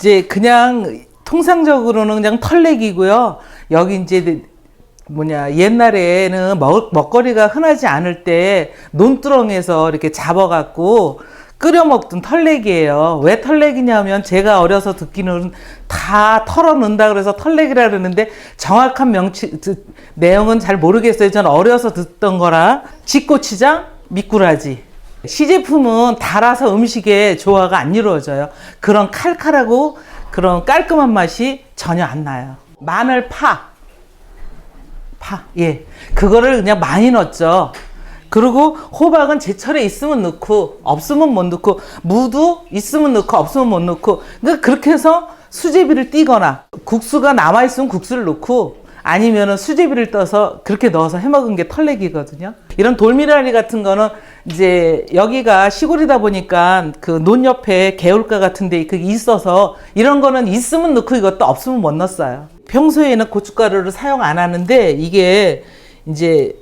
이제 그냥 통상적으로는 그냥 털레기고요. 여기 이제 뭐냐 옛날에는 먹, 먹거리가 흔하지 않을 때 논두렁에서 이렇게 잡아갖고 끓여 먹던 털레기예요. 왜 털레기냐면 제가 어려서 듣기는 다 털어 넣는다 그래서 털레기라 그러는데 정확한 명치 그, 내용은 잘 모르겠어요. 저는 어려서 듣던 거라 집고추장, 미꾸라지. 시제품은 달아서 음식의 조화가 안 이루어져요. 그런 칼칼하고 그런 깔끔한 맛이 전혀 안 나요. 마늘 파. 파. 예. 그거를 그냥 많이 넣었죠. 그리고 호박은 제철에 있으면 넣고 없으면 못 넣고 무도 있으면 넣고 없으면 못 넣고 그러니까 그렇게 해서 수제비를 띄거나 국수가 남아 있으면 국수를 넣고 아니면은 수제비를 떠서 그렇게 넣어서 해 먹은 게 털레기거든요. 이런 돌미라리 같은 거는 이제 여기가 시골이다 보니까 그 논 옆에 개울가 같은 데 그게 있어서 이런 거는 있으면 넣고 이것도 없으면 못 넣었어요. 평소에는 고춧가루를 사용 안 하는데 이게 이제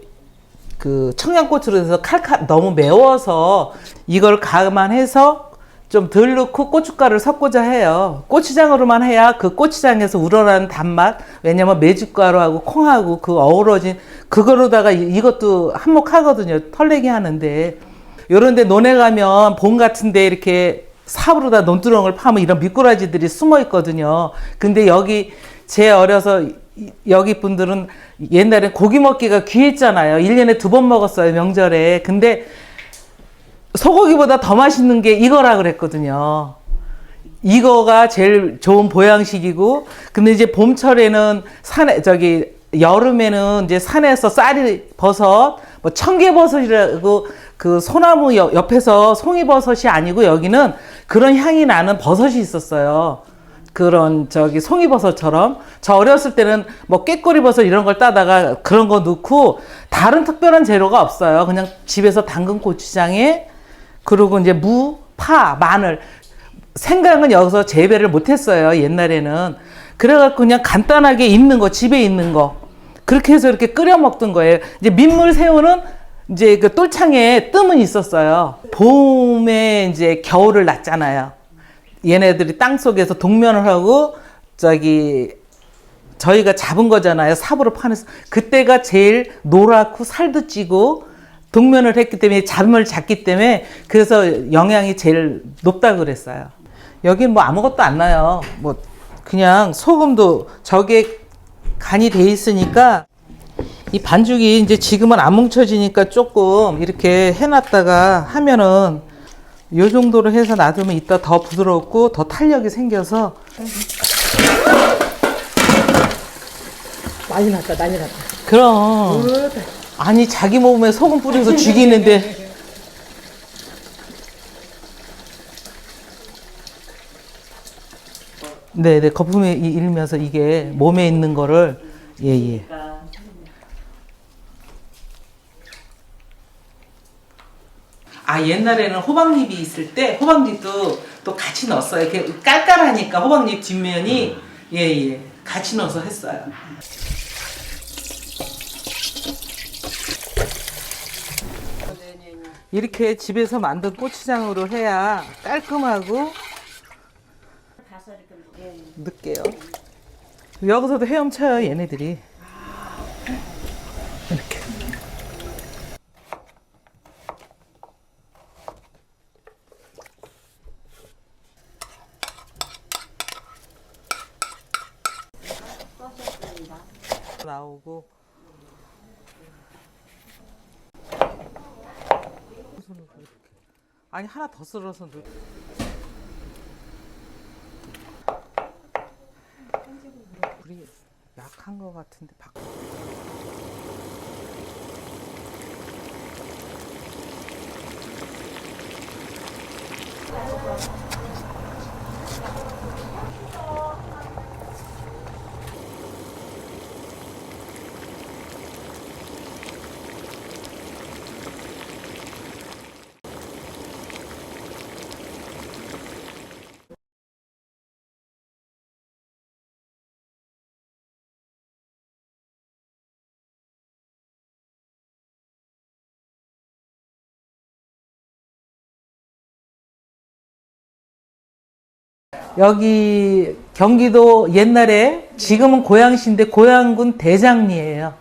그 청양고추로 해서 칼칼 너무 매워서 이걸 감안해서 좀 덜 넣고 고춧가루를 섞고자 해요. 고추장으로만 해야 그 고추장에서 우러나는 단맛 왜냐면 메주가루하고 콩하고 그 어우러진 그거로다가 이- 이것도 한몫하거든요. 털내기 하는데 요런데 논에 가면 봄 같은데 이렇게 삽으로다 논두렁을 파면 이런 미꾸라지들이 숨어 있거든요. 근데 여기 제 어려서 이- 여기 분들은 옛날엔 고기 먹기가 귀했잖아요. 1년에 두 번 먹었어요, 명절에. 근데 소고기보다 더 맛있는 게 이거라 그랬거든요. 이거가 제일 좋은 보양식이고, 근데 이제 봄철에는 산에, 저기, 여름에는 이제 산에서 쌀이 버섯, 뭐 청개버섯이라고 그 소나무 옆- 옆에서 송이버섯이 아니고 여기는 그런 향이 나는 버섯이 있었어요. 그런 저기 송이버섯처럼 저 어렸을 때는 뭐 꾀꼬리버섯 이런 걸 따다가 그런 거 넣고 다른 특별한 재료가 없어요. 그냥 집에서 담근 고추장에 그리고 이제 무, 파, 마늘. 생강은 여기서 재배를 못했어요 옛날에는. 그래갖고 그냥 간단하게 있는 거 집에 있는 거. 그렇게 해서 이렇게 끓여 먹던 거예요. 이제 민물 새우는 이제 그 똘창에 뜸은 있었어요. 봄에 이제 겨울을 났잖아요. 얘네들이 땅 속에서 동면을 하고 저기 저희가 잡은 거잖아요. 삽으로 파내서 그때가 제일 노랗고 살도 찌고 동면을 했기 때문에 잠을 잤기 때문에 그래서 영양이 제일 높다 그랬어요. 여긴 뭐 아무것도 안 나요. 뭐 그냥 소금도 저게 간이 돼 있으니까 이 반죽이 이제 지금은 안 뭉쳐지니까 조금 이렇게 해놨다가 하면은 요 정도로 해서 놔두면 이따 더 부드럽고 더 탄력이 생겨서 많이 났다, 많이 났다. 그럼 아니 자기 몸에 소금 뿌려서 죽이는데. 네네 거품이 이- 일면서 이게 몸에 있는 거를 예예. 아 옛날에는 호박잎이 있을 때 호박잎도 또 같이 넣었어요. 이렇게 깔깔하니까 호박잎 뒷면이 예예. 같이 넣어서 했어요 이렇게 집에서 만든 고추장으로 해야 깔끔하고 넣을게요. 여기서도 헤엄쳐요 얘네들이. 이렇게. 나오고 아니 하나 더 썰어서 넣. 우리 약한 거 같은데 바. 여기 경기도 옛날에 지금은 고양시인데 고양군 대장리예요.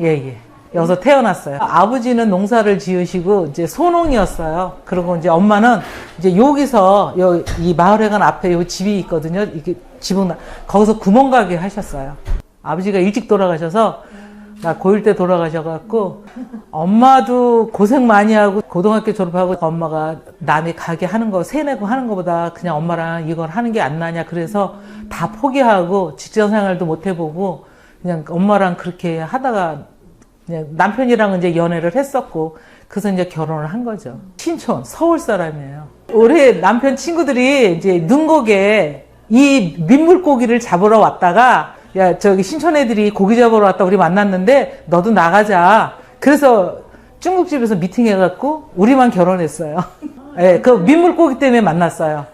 예, 예. 여기서 태어났어요. 아버지는 농사를 지으시고 이제 소농이었어요. 그리고 이제 엄마는 이제 여기서 여, 이 마을회관 앞에 요 집이 있거든요. 이게 나- 거기서 구멍가게 하셨어요. 아버지가 일찍 돌아가셔서 나 고1 때 돌아가셔갖고 엄마도 고생 많이 하고 고등학교 졸업하고 엄마가 남이 가게 하는 거 세내고 하는 것보다 그냥 엄마랑 이걸 하는 게 안 나냐 그래서 다 포기하고 직장 생활도 못 해보고 그냥 엄마랑 그렇게 하다가 그냥 남편이랑 이제 연애를 했었고 그래서 이제 결혼을 한 거죠. 신촌 서울 사람이에요. 올해 남편 친구들이 이제 능곡에 이 민물고기를 잡으러 왔다가 야 저기 신촌 애들이 고기 잡으러 왔다 우리 만났는데 너도 나가자. 그래서 중국집에서 미팅해갖고 우리만 결혼했어요. 예, 그 민물고기 때문에 만났어요.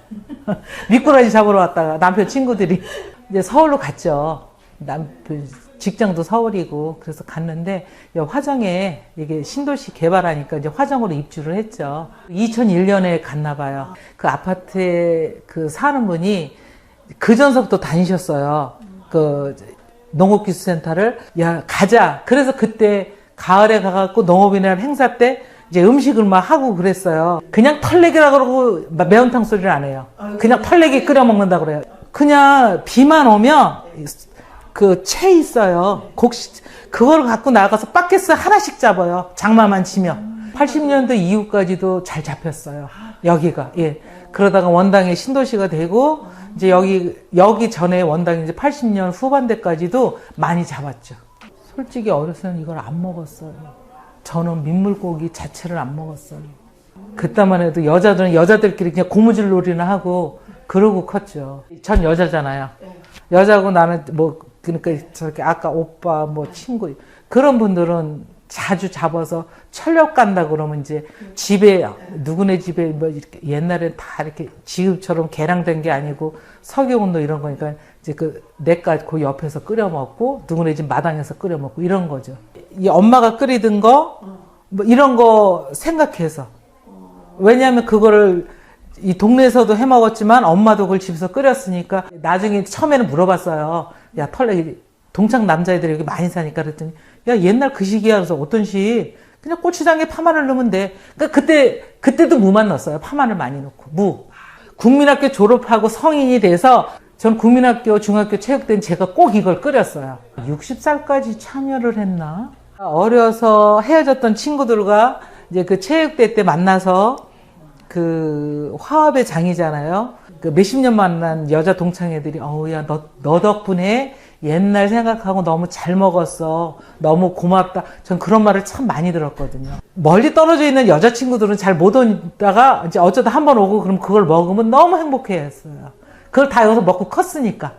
미꾸라지 잡으러 왔다가 남편 친구들이 이제 서울로 갔죠. 남편 직장도 서울이고 그래서 갔는데 이 화정에 이게 신도시 개발하니까 이제 화정으로 입주를 했죠. 2001년에 갔나 봐요. 그 아파트에 그 사는 분이 그 전서부터 다니셨어요. 그 농업기술센터를 야 가자. 그래서 그때 가을에 가갖고 농업인이라는 행사 때 이제 음식을 막 하고 그랬어요. 그냥 털내기라 그러고 매운탕 소리를 안 해요. 그냥 털내기 끓여 먹는다 그래요. 그냥 비만 오면 그 채 있어요. 곡식 그걸 갖고 나가서 바켓스 하나씩 잡아요. 장마만 치면. 80년대 이후까지도 잘 잡혔어요. 여기가 예. 그러다가 원당이 신도시가 되고 이제 여기 여기 전에 원당이 이제 80년 후반대까지도 많이 잡았죠. 솔직히 어렸을 때 이걸 안 먹었어요. 저는 민물고기 자체를 안 먹었어요. 그때만 해도 여자들은 여자들끼리 그냥 고무줄 놀이나 하고 그러고 컸죠. 전 여자잖아요. 여자고 나는 뭐 그러니까 저렇게 아까 오빠 뭐 친구 그런 분들은 자주 잡아서 철렵 간다 그러면 이제 집에 누구네 집에 뭐 이렇게 옛날에 다 이렇게 지금처럼 개량된 게 아니고 석유온도 이런 거니까 이제 그 내가 그 옆에서 끓여 먹고 누구네 집 마당에서 끓여 먹고 이런 거죠. 이 엄마가 끓이던 거 뭐 이런 거 생각해서 왜냐하면 그거를 이 동네에서도 해 먹었지만 엄마도 그걸 집에서 끓였으니까 나중에 처음에는 물어봤어요. 야 털레 동창 남자애들이 여기 많이 사니까 그랬더니 야 옛날 그 시기야 그래서 어떤 시 그냥 고추장에 파마늘 넣으면 돼. 그러니까 그때 그때도 무만 넣었어요. 파마늘 많이 넣고 무. 국민학교 졸업하고 성인이 돼서 전 국민학교 중학교 체육 때는 제가 꼭 이걸 끓였어요. 60살까지 참여를 했나? 어려서 헤어졌던 친구들과 이제 그 체육대 때 만나서 그 화합의 장이잖아요. 그 몇십 년 만난 여자 동창애들이 어우 야 너 너 덕분에 옛날 생각하고 너무 잘 먹었어. 너무 고맙다. 전 그런 말을 참 많이 들었거든요. 멀리 떨어져 있는 여자친구들은 잘 못 오다가 이제 어쩌다 한 번 오고 그럼 그걸 먹으면 너무 행복해 했어요. 그걸 다 여기서 먹고 컸으니까.